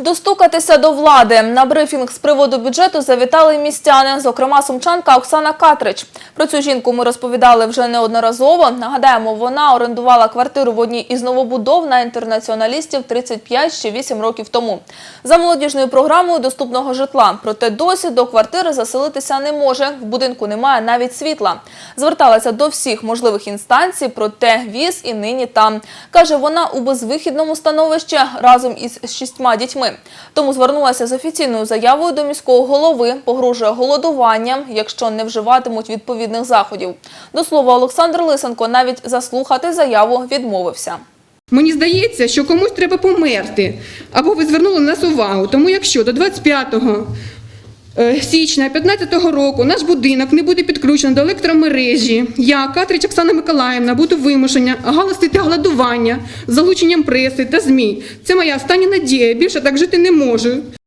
Достукатися до влади. На брифінг з приводу бюджету завітали містяни, зокрема сумчанка Оксана Катрич. Про цю жінку ми розповідали вже неодноразово. Нагадаємо, вона орендувала квартиру в одній із новобудов на інтернаціоналістів 35 ще 8 років тому. За молодіжною програмою доступного житла. Проте досі до квартири заселитися не може. В будинку немає навіть світла. Зверталася до всіх можливих інстанцій, проте віз і нині там. Каже, вона у безвихідному становищі разом із шістьма дітьми. Тому звернулася з офіційною заявою до міського голови, погрожує голодуванням, якщо не вживатимуть відповідних заходів. До слова, Олександр Лисенко навіть заслухати заяву відмовився. Мені здається, що комусь треба померти, або ви звернули на нас увагу. Тому якщо до 25 е, січня 2015 року наш будинок не буде підключений до електромережі, я, Катрич Оксана Миколаївна, буду вимушена оголосити гладування з залученням преси та ЗМІ. Це моя остання надія, більше так жити не можу.